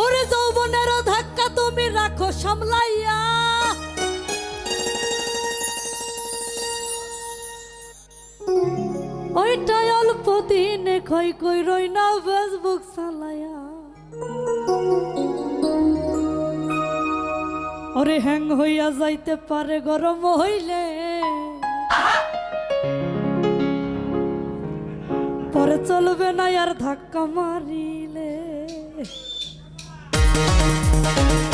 ওরে যৌবনের ধাক্কা তুমি রাখো, সামলাইয়া। ওইটাই অল্প দিনে কই কই রই না ফেসবুক চালায়া ওরে হ্যাং হইয়া যাইতে পারে, গরম হইলে। পরে চলবে না আর ধাক্কা মারিলে। Thank you.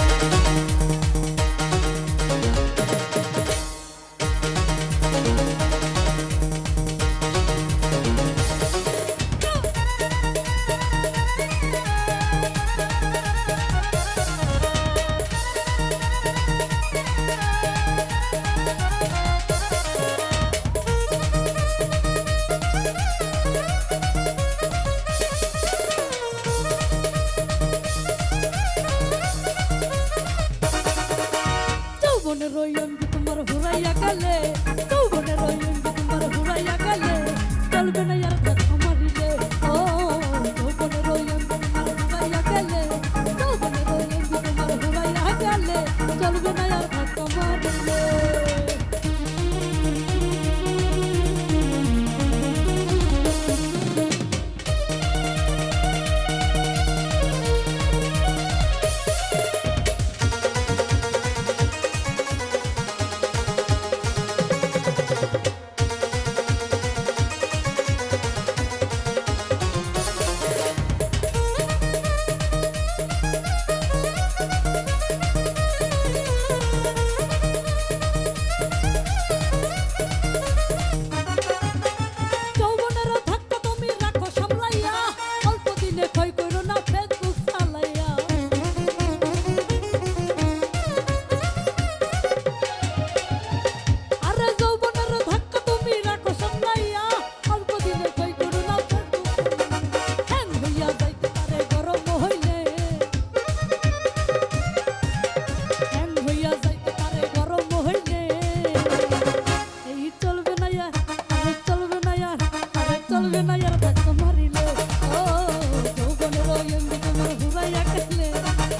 তোমার বিবাইয়া গেলে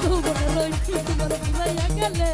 তোমার রইছি তোমার বিবাইয়া গেলে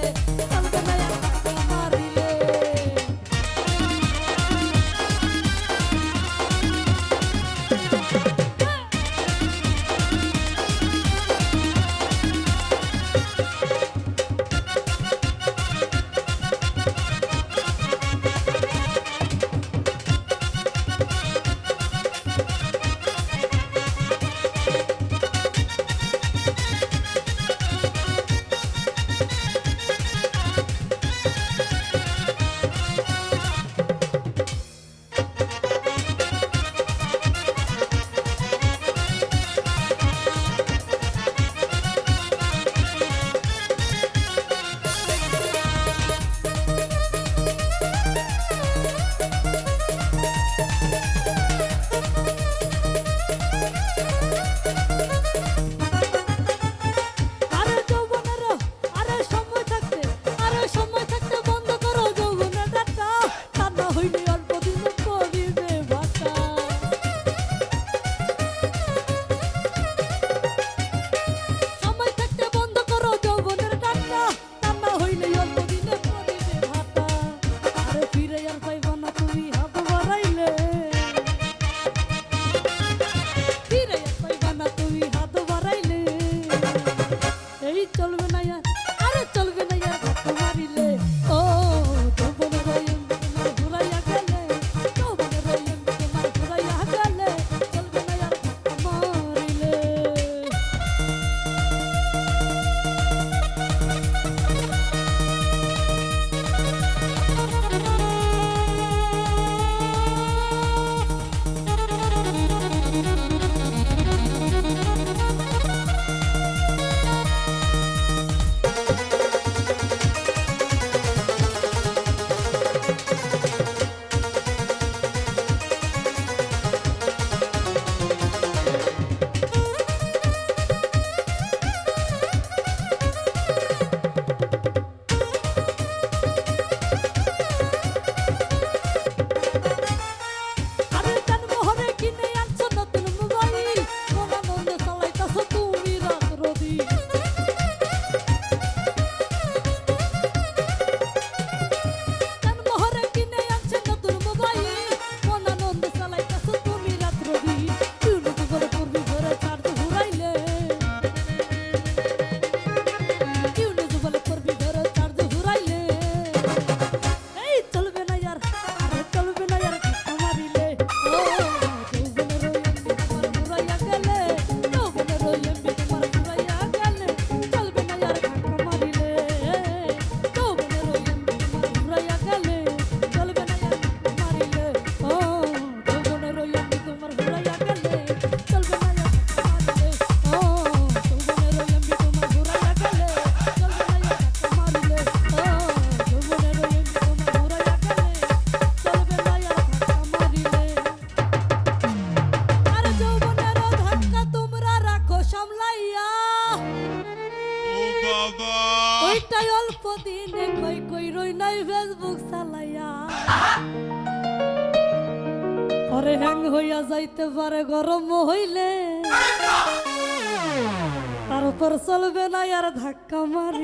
রই নাই ফেসবুক চালাইয়া। পরে হ্যাং হইয়া যাইতে পারে, গরম হইলে। তারপর চলবে না, আর ধাক্কা মারি।